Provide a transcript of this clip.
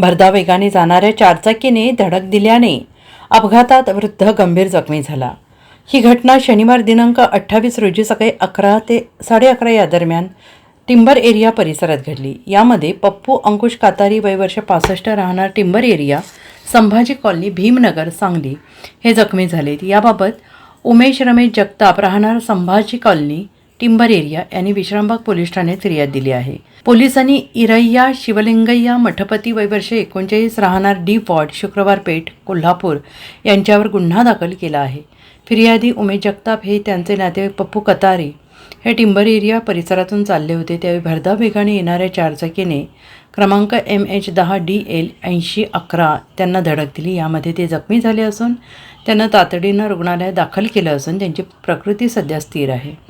भरधावेगाने जाणाऱ्या चारचाकीने धडक दिल्याने अपघातात वृद्ध गंभीर जखमी झाला. ही घटना शनिवार दिनांक अठ्ठावीस रोजी सकाळी अकरा ते साडे अकरा या दरम्यान टिंबर एरिया परिसरात घडली. यामध्ये पप्पू अंकुश कातारी वय वर्ष पासष्ट राहणार timber area Sambhaji colony Bhimnagar Sangli हे जखमी झालेत. याबाबत उमेश रमेश जगताप राहणार संभाजी कॉलनी टिंबर एरिया यांनी विश्रामबाग पोलीस ठाण्यात फिर्याद दिली आहे. पोलिसांनी इरय्या शिवलिंगय्या मठपती वैवर्ष एकोणचाळीस राहणार डी वॉर्ड शुक्रवार पेठ कोल्हापूर यांच्यावर गुन्हा दाखल केला आहे. फिर्यादी उमेश जगताप हे त्यांचे नातेवाईक पप्पू कतारी हे टिंबर एरिया परिसरातून चालले होते. त्यावेळी भरधाव वेगाने येणाऱ्या चारचाकीने क्रमांक एम एच दहा डी एल ऐंशी अकरा त्यांना धडक दिली. यामध्ये ते जखमी झाले असून त्यांना तातडीनं रुग्णालयात दाखल केलं असून त्यांची प्रकृती सध्या स्थिर आहे.